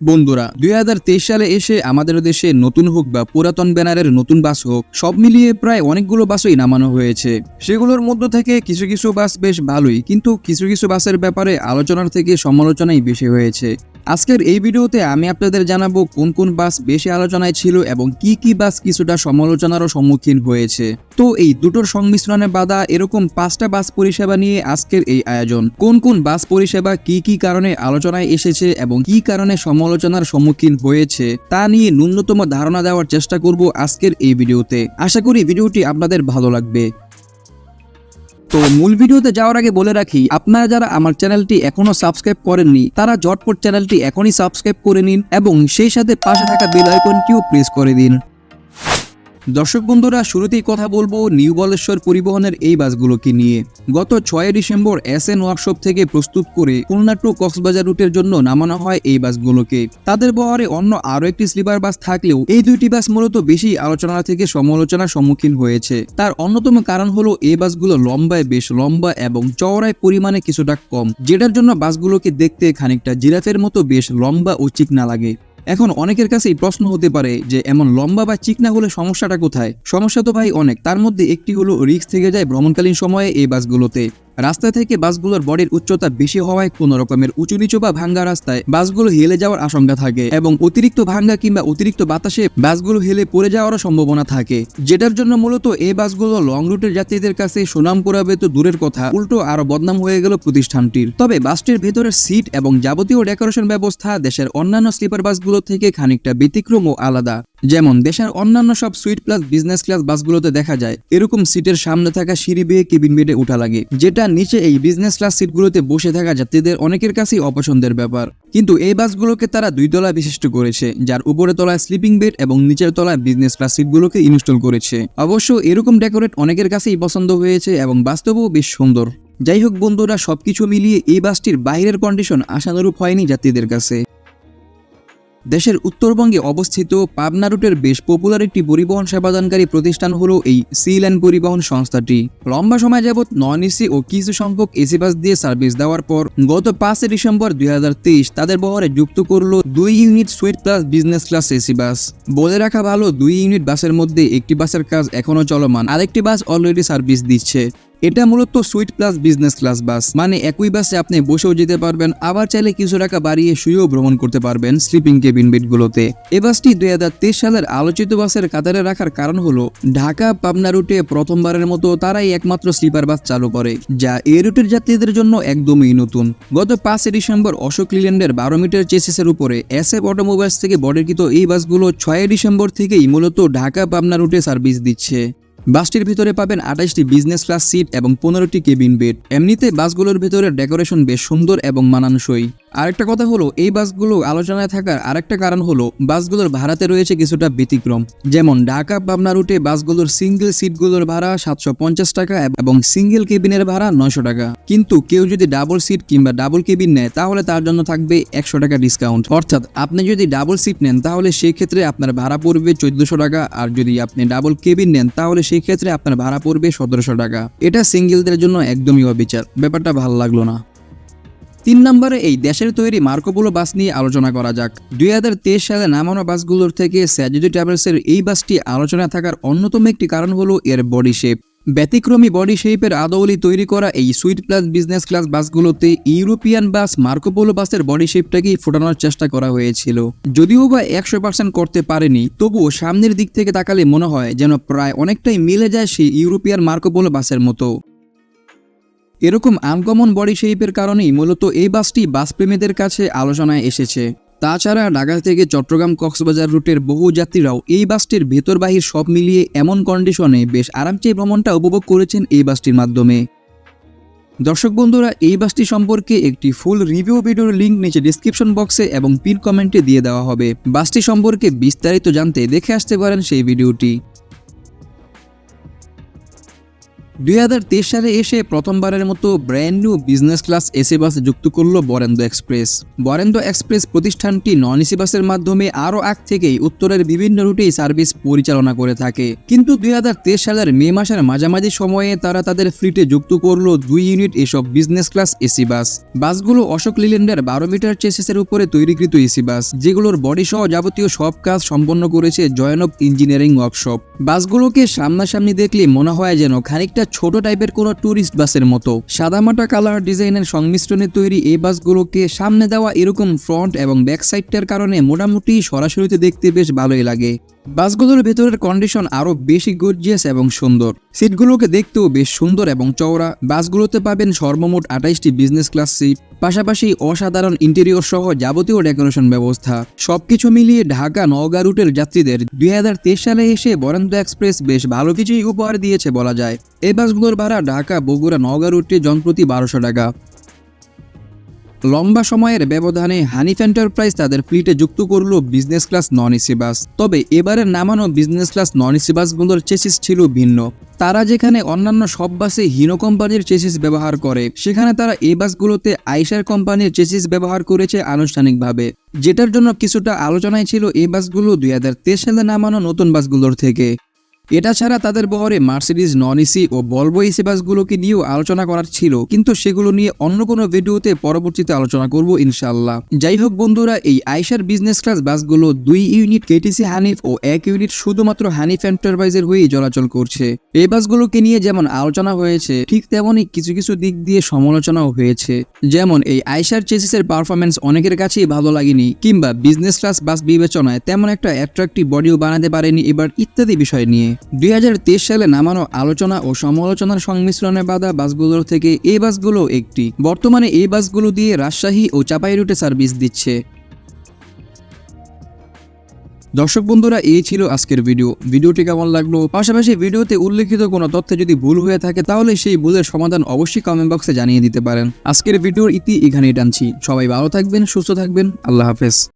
বন্ধুরা, দুই হাজার তেইশ সালে এসে আমাদের দেশে নতুন হোক বা পুরাতন ব্যানারের নতুন বাস হোক, সব মিলিয়ে প্রায় অনেকগুলো বাসই নামানো হয়েছে। সেগুলোর মধ্য থেকে কিছু কিছু বাস বেশ ভালোই, কিন্তু কিছু কিছু বাসের ব্যাপারে আলোচনার থেকে সমালোচনাই বেশি হয়েছে। আজকের এই ভিডিওতে আমি আপনাদের জানাব কোন কোন বাস বেশি আলোচনায় ছিল এবং কি কি বাস কিছুটা সমালোচনারও সম্মুখীন হয়েছে। তো এই দুটোর সংমিশ্রণে বাধা এরকম পাঁচটা বাস পরিষেবা নিয়ে আজকের এই আয়োজন। কোন কোন বাস পরিষেবা কি কি কারণে আলোচনায় এসেছে এবং কি কারণে সমালোচনার সম্মুখীন হয়েছে, তা নিয়ে ন্যূনতম ধারণা দেওয়ার চেষ্টা করব আজকের এই ভিডিওতে। আশা করি ভিডিওটি আপনাদের ভালো লাগবে। তো মূল ভিডিওতে যাওয়ার আগে বলে রাখি, আপনারা যারা আমার চ্যানেলটি এখনও সাবস্ক্রাইব করেননি, তারা ঝটপট চ্যানেলটি এখনই সাবস্ক্রাইব করে নিন এবং সেই সাথে পাশে থাকা বেল আইকনটিও প্রেস করে দিন। দর্শক বন্ধুরা, শুরুতেই কথা বলব নিউ বলেশ্বর পরিবহনের এই বাসগুলোকে নিয়ে। গত ছয় ডিসেম্বর এস এন ওয়ার্কশপ থেকে প্রস্তুত করে খুলনা টু কক্সবাজার রুটের জন্য নামানো হয় এই বাসগুলোকে। তাদের বহরে অন্য আরও একটি স্লিপার বাস থাকলেও এই দুইটি বাস মূলত বেশি আলোচনা থেকে সমালোচনার সম্মুখীন হয়েছে। তার অন্যতম কারণ হলো এই বাসগুলো লম্বায় বেশ লম্বা এবং চওড়ায় পরিমাণে কিছুটা কম, যেটার জন্য বাসগুলোকে দেখতে খানিকটা জিরাফের মতো বেশ লম্বা ও চিকনা লাগে। এখন অনেকের কাছেই প্রশ্ন হতে পারে যে এমন লম্বা বা চিকনা হলে সমস্যাটা কোথায়? সমস্যা তো ভাই অনেক। তার মধ্যে একটি হলো রিক্স থেকে যায় ভ্রমণকালীন সময়ে এই বাসগুলোতে। রাস্তা থেকে বাসগুলোর বডির উচ্চতা বেশি হওয়ায় কোনো রকমের উঁচু নিচু বা ভাঙ্গা রাস্তায় বাসগুলো হেলে যাওয়ার আশঙ্কা থাকে এবং অতিরিক্ত ভাঙ্গা কিংবা অতিরিক্ত বাতাসে বাসগুলো হেলে পড়ে যাওয়ারও সম্ভাবনা থাকে। যেটার জন্য মূলত এই বাসগুলো লং রুটের যাত্রীদের কাছে সুনাম করাবে তো দূরের কথা, উল্টো আরও বদনাম হয়ে গেল প্রতিষ্ঠানটির। তবে বাসটির ভেতরের সিট এবং যাবতীয় ডেকোরেশন ব্যবস্থা দেশের অন্যান্য স্লিপার বাসগুলো থেকে খানিকটা ব্যতিক্রম ও আলাদা। যেমন দেশের অন্যান্য সব সুইট প্লাস বিজনেস ক্লাস বাসগুলোতে দেখা যায়, এরকম সিটের সামনে থাকা সিঁড়ি বেয়ে কেবিন বেডে উঠা লাগে, যেটা নিচে এই বিজনেস ক্লাস সিটগুলোতে বসে থাকা যাত্রীদের অনেকের কাছেই অপছন্দের ব্যাপার। কিন্তু এই বাসগুলোকে তারা দুই তলায় বিশিষ্ট করেছে, যার উপরে তলায় স্লিপিং বেড এবং নিচের তলায় বিজনেস ক্লাস সিটগুলোকে ইনস্টল করেছে। অবশ্য এরকম ডেকোরেট অনেকের কাছেই পছন্দ হয়েছে এবং বাস্তবেও বেশ সুন্দর। যাই হোক বন্ধুরা, সবকিছু মিলিয়ে এই বাসটির বাইরের কন্ডিশন আশানুরূপ হয়নি যাত্রীদের কাছে। দেশের উত্তরবঙ্গে অবস্থিত পাবনা রুটের বেশ পপুলার একটি পরিবহন সেবাদানকারী প্রতিষ্ঠান হলো এই সি ল্যান্ড পরিবহন সংস্থাটি। লম্বা সময় যাবৎ নন এসি ও কিছু সংখ্যক এসি বাস দিয়ে সার্ভিস দেওয়ার পর গত পাঁচই ডিসেম্বর দুই হাজার তেইশ তাদের বহরে যুক্ত করল দুই unit suite plus business class AC bus বলে রাখা ভালো, দুই ইউনিট বাসের মধ্যে একটি বাসের কাজ এখনও চলমান। আরেকটি বাস অলরেডি সার্ভিস দিচ্ছে। এটা মূলত suite plus business class bus মানে একই বাসে আপনি বসেও যেতে পারবেন, আবার চাইলে কিছু টাকা বাড়িয়ে শুয়েও ভ্রমণ করতে পারবেন স্লিপিং কেবিন বেডগুলোতে এ বাসটি দুই হাজার তেইশ সালের আলোচিত বাসের কাতারে রাখার কারণ হলো, ঢাকা, পাবনা রুটে প্রথমবারের মতো তারাই একমাত্র স্লিপার বাস চালু করে, যা এ রুটের যাত্রীদের জন্য একদমই নতুন। গত পাঁচই ডিসেম্বর অশোক লিল্যান্ডের বারো মিটার চেসিসের উপরে এস এফ অটোমোবাইলস থেকে বর্ডারকৃত এই বাসগুলো ছয় ডিসেম্বর থেকেই মূলত ঢাকা, পাবনা রুটে সার্ভিস দিচ্ছে। বাসটির ভিতরে পাবেন আঠাশটি বিজনেস ক্লাস সিট এবং পনেরোটি কেবিন বেড এমনিতে বাসগুলোর ভিতরে ডেকোরেশন বেশ সুন্দর এবং মানানসই। আরেকটা কথা হলো, এই বাসগুলো আলোচনায় থাকার আরেকটা কারণ হলো, বাসগুলোর ভাড়াতে রয়েছে কিছুটা ব্যতিক্রম। যেমন ঢাকা পাবনা রুটে বাসগুলোর সিঙ্গেল সিটগুলোর ভাড়া সাতশো পঞ্চাশ টাকা এবং সিঙ্গেল কেবিনের ভাড়া নয়শো টাকা। কিন্তু কেউ যদি ডাবল সিট কিংবা ডাবল কেবিন নেয়, তাহলে তার জন্য থাকবে একশো টাকা ডিসকাউন্ট অর্থাৎ আপনি যদি ডাবল সিট নেন, তাহলে সেই ক্ষেত্রে আপনার ভাড়া পড়বে চোদ্দশো টাকা। আর যদি আপনি ডাবল কেবিন নেন, তাহলে সেই ক্ষেত্রে আপনার ভাড়া পড়বে সতেরোশো টাকা। এটা সিঙ্গেলদের জন্য একদমই অবিচার। ব্যাপারটা ভালো লাগল না। তিন নম্বরে এই দেশের তৈরি মার্কোপোলো বাস নিয়ে আলোচনা করা যাক। দুই হাজার তেইশ সালে নামানো বাসগুলোর থেকে স্যাজেডি ট্রাভেলসের এই বাসটি আলোচনা থাকার অন্যতম একটি কারণ হলো এর বডি শেপ ব্যতিক্রমী বডি শেপের আদৌলি তৈরি করা এই সুইট প্লাস বিজনেস ক্লাস বাসগুলোতে ইউরোপিয়ান বাস মার্কোপোলো বাসের বডি শেপটাকেই ফোটানোর চেষ্টা করা হয়েছিল। যদিও বা একশো পার্সেন্ট করতে পারেনি, তবুও সামনের দিক থেকে তাকালে মনে হয় যেন প্রায় অনেকটাই মিলে যায় সেই ইউরোপিয়ান মার্কোপোলো বাসের মতো। এরকম আনকমন বডি শেপের কারণেই মূলত এই বাসটি বাসপ্রেমীদের কাছে আলোচনায় এসেছে। তাছাড়া ঢাকা থেকে চট্টগ্রাম কক্সবাজার রুটের বহু যাত্রীরাও এই বাসটির ভেতর বাহির সব মিলিয়ে এমন কন্ডিশনে বেশ আরামচে ভ্রমণটা উপভোগ করেছেন এই বাসটির মাধ্যমে। দর্শক বন্ধুরা, এই বাসটি সম্পর্কে একটি ফুল রিভিউ ভিডিওর লিঙ্ক নিচে ডিসক্রিপশন বক্সে এবং পিন কমেন্টে দিয়ে দেওয়া হবে। বাসটি সম্পর্কে বিস্তারিত জানতে দেখে আসতে পারেন সেই ভিডিওটি। দুই হাজার তেইশ সালে এসে প্রথমবারের মতো brand new business class AC bus যুক্ত করল বরেন্দ্র এক্সপ্রেস বরেন্দ্র এক্সপ্রেস প্রতিষ্ঠানটি নন এসি বাসের মাধ্যমে আরও আগ থেকেই উত্তরের বিভিন্ন রুটেই সার্ভিস পরিচালনা করে থাকে। কিন্তু দুই সালের মে মাসের মাঝামাঝি সময়ে তারা তাদের ফ্লিটে যুক্ত করল দুই ইউনিট এসব বিজনেস ক্লাস এসি বাস। বাসগুলো অশোক লিল্যান্ডের বারো মিটার চেসিসের উপরে তৈরিকৃত এসি বাস, যেগুলোর বডি সহ যাবতীয় সব কাজ সম্পন্ন করেছে জয়নব ইঞ্জিনিয়ারিং ওয়ার্কশপ বাসগুলোকে সামনাসামনি দেখলে মনে হয় যেন খানিকটা ছোট টাইপের কোনো ট্যুরিস্ট বাসের মতো। সাদামাটা কালার ডিজাইনের সংমিশ্রণে তৈরি এই বাসগুলোকে সামনে দেওয়া এরকম ফ্রন্ট এবং ব্যাক সাইডটার কারণে মোটামুটি সরাসরিতে দেখতে বেশ ভালোই লাগে। বাসগুলোর ভেতরের কন্ডিশন আরও বেশি গর্জিয়াস এবং সুন্দর। সিটগুলোকে দেখতেও বেশ সুন্দর এবং চওড়া। বাসগুলোতে পাবেন সর্বমোট আঠাইশটি বিজনেস ক্লাস সিট পাশাপাশি অসাধারণ ইন্টেরিয়র সহ যাবতীয় ডেকোরেশন ব্যবস্থা। সবকিছু মিলিয়ে ঢাকা নওগাঁ রুটের যাত্রীদের দুই হাজার তেইশ সালে এসে বরেন্দ্র এক্সপ্রেস বেশ ভালো কিছুই উপহার দিয়েছে বলা যায়। এই বাসগুলোর ভাড়া ঢাকা, বগুড়া, নওগাঁ রুটে জনপ্রতি বারোশো টাকা। লম্বা সময়ের ব্যবধানে হানিফ এন্টারপ্রাইজ তাদের ফ্লিটে যুক্ত করল business class non AC bus. তবে এবারের নামানো বিজনেস ক্লাস নন এসি বাসগুলোর চেসিস ছিল ভিন্ন। তারা যেখানে অন্যান্য সব বাসে হিনো কোম্পানির চেসিস ব্যবহার করে, সেখানে তারা এই বাসগুলোতে আইসার কোম্পানির চেসিস ব্যবহার করেছে আনুষ্ঠানিকভাবে। যেটার জন্য কিছুটা আলোচনায় ছিল এই বাসগুলো দুই সালে নামানো নতুন বাসগুলোর থেকে। এটা ছাড়া তাদের বহরে মার্সিডিজ নন ইসি ও বলব ইসি বাসগুলোকে নিয়েও আলোচনা করার ছিল, কিন্তু সেগুলো নিয়ে অন্য কোনো ভিডিওতে পরবর্তীতে আলোচনা করব ইনশাল্লাহ যাই হোক বন্ধুরা, এই আইসার বিজনেস ক্লাস বাসগুলো দুই ইউনিট কেটিসি হানিফ ও এক ইউনিট শুধুমাত্র হানিফ এন্টারপ্রাইজের হয়েই চলাচল করছে। এই বাসগুলোকে নিয়ে যেমন আলোচনা হয়েছে, ঠিক তেমনই কিছু কিছু দিক দিয়ে সমালোচনাও হয়েছে। যেমন এই আইসার চেসিসের পারফরমেন্স অনেকের কাছেই ভালো লাগেনি, কিংবা বিজনেস ক্লাস বাস বিবেচনায় তেমন একটা অ্যাট্রাক্টিভ বডিও বানাতে পারেনি এবার ইত্যাদি বিষয় নিয়ে। দুই হাজার তেইশ সালে নামানো আলোচনা ও সমালোচনার সংমিশ্রণে বাঁধা বাসগুলোর থেকে এই বাসগুলো একটি। বর্তমানে এই বাসগুলো দিয়ে রাজশাহী ও চাপাই রুটে সার্ভিস দিচ্ছে। দর্শক বন্ধুরা, এই ছিল আজকের ভিডিও। ভিডিওটি কেমন লাগল? পাশাপাশি ভিডিওতে উল্লেখিত কোনো তথ্যে যদি ভুল হয়ে থাকে, তাহলে সেই ভুলের সমাধান অবশ্যই কমেন্ট বক্সে জানিয়ে দিতে পারেন। আজকের ভিডিওর ইতি এখানেই টানছি। সবাই ভালো থাকবেন, সুস্থ থাকবেন। আল্লাহ হাফেজ।